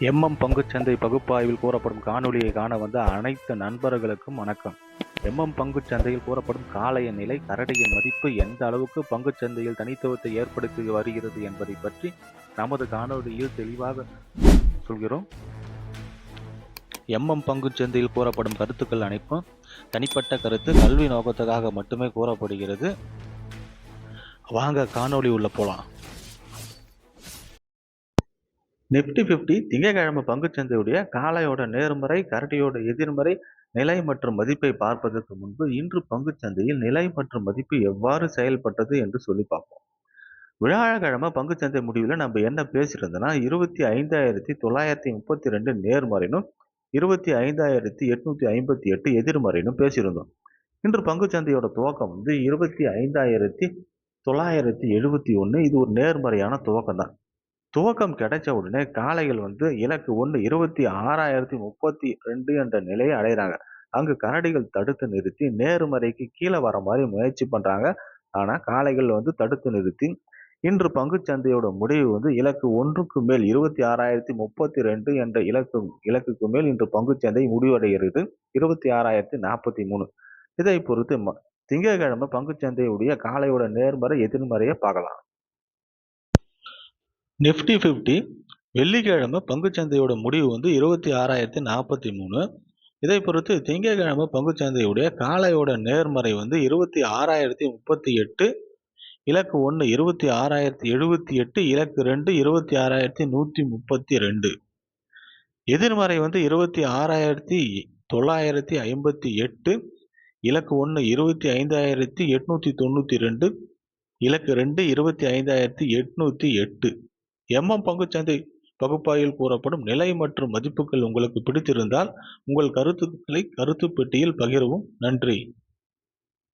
MM பங்குச்சந்தை பகுப்பாய்வில் கூறப்படும் காணொலியை காண வந்த அனைத்து நண்பர்களுக்கும் வணக்கம். எம்எம் பங்குச்சந்தையில் கூறப்படும் காளைய நிலை கரடியின் மதிப்பு எந்த அளவுக்கு பங்குச்சந்தையில் தனித்துவத்தை ஏற்படுத்தி வருகிறது என்பதை பற்றி நமது காணொலியில் தெளிவாக சொல்கிறோம். எம்எம் பங்குச்சந்தையில் கூறப்படும் கருத்துக்கள் அனைத்தும் தனிப்பட்ட கருத்து கல்வி நோக்கத்துக்காக மட்டுமே கூறப்படுகிறது. வாங்க காணொளி உள்ள போலாம். நிப்டி பிப்டி திங்கட்கிழமை பங்குச்சந்தையுடைய காளையோட நேர்மறை கரடியோட எதிர்மறை நிலை மற்றும் மதிப்பை பார்ப்பதற்கு முன்பு இன்று பங்குச்சந்தையில் நிலை மற்றும் மதிப்பு எவ்வாறு செயல்பட்டது என்று சொல்லி பார்ப்போம். வியாழக்கிழமை பங்குச்சந்தை முடிவில் நம்ம என்ன பேசியிருந்தோம்னா இருபத்தி ஐந்தாயிரத்தி தொள்ளாயிரத்தி முப்பத்தி ரெண்டு நேர்மறைனும் இருபத்தி ஐந்தாயிரத்தி எட்நூத்தி ஐம்பத்தி எட்டு எதிர்மறைனும் பேசியிருந்தோம். இன்று பங்குச்சந்தையோட துவக்கம் வந்து இருபத்தி ஐந்தாயிரத்தி தொள்ளாயிரத்தி எழுபத்தி ஒன்று இது ஒரு நேர்மறையான துவக்கம் தான் துவக்கம் கிடைச்ச உடனே காளைகள் வந்து இலக்கு ஒன்று இருபத்தி ஆறாயிரத்தி முப்பத்தி ரெண்டு என்ற நிலையை அடைகிறாங்க. அங்கு கரடிகள் தடுத்து நிறுத்தி நேர்மறைக்கு கீழே வர மாதிரி முயற்சி பண்றாங்க. ஆனா காளைகள் வந்து தடுத்து நிறுத்தி இன்று பங்குச்சந்தையோட முடிவு வந்து இலக்கு ஒன்றுக்கு மேல் இருபத்தி ஆறாயிரத்தி முப்பத்தி ரெண்டு என்ற இலக்கு இலக்குக்கு மேல் இன்று பங்குச்சந்தை முடிவடைகிறது. இருபத்தி ஆறாயிரத்தி நாற்பத்தி மூணு. இதை பொறுத்து ம- திங்கட்கிழமை பங்குச்சந்தையுடைய காளையோட நேர்மறை எதிர்மறையை பார்க்கலாம். நிஃப்டி ஃபிஃப்டி வெள்ளிக்கிழமை பங்குச்சந்தையோட முடிவு வந்து இருபத்தி ஆறாயிரத்தி நாற்பத்தி மூணு. இதை பொறுத்து திங்கட்கிழமை பங்குச்சந்தையுடைய காளையோட நேர்மறை வந்து இருபத்தி ஆறாயிரத்தி முப்பத்தி எட்டு இலக்கு ஒன்று இருபத்தி ஆறாயிரத்தி எழுபத்தி எட்டு இலக்கு ரெண்டு இருபத்தி ஆறாயிரத்தி நூற்றி முப்பத்தி ரெண்டு. எதிர்மறை வந்து இருபத்தி ஆறாயிரத்தி தொள்ளாயிரத்தி ஐம்பத்தி எட்டு இலக்கு ஒன்று இருபத்தி ஐந்தாயிரத்தி எட்நூற்றி தொண்ணூற்றி ரெண்டு இலக்கு ரெண்டு இருபத்தி ஐந்தாயிரத்தி எட்நூற்றி எட்டு. எம்எம் பங்குச்சந்தை பகுப்பாய்வில் கூறப்படும் நிலை மற்றும் மதிப்புகள் உங்களுக்கு பிடித்திருந்தால் உங்கள் கருத்துக்களை கருத்து பெட்டியில் பகிரவும். நன்றி.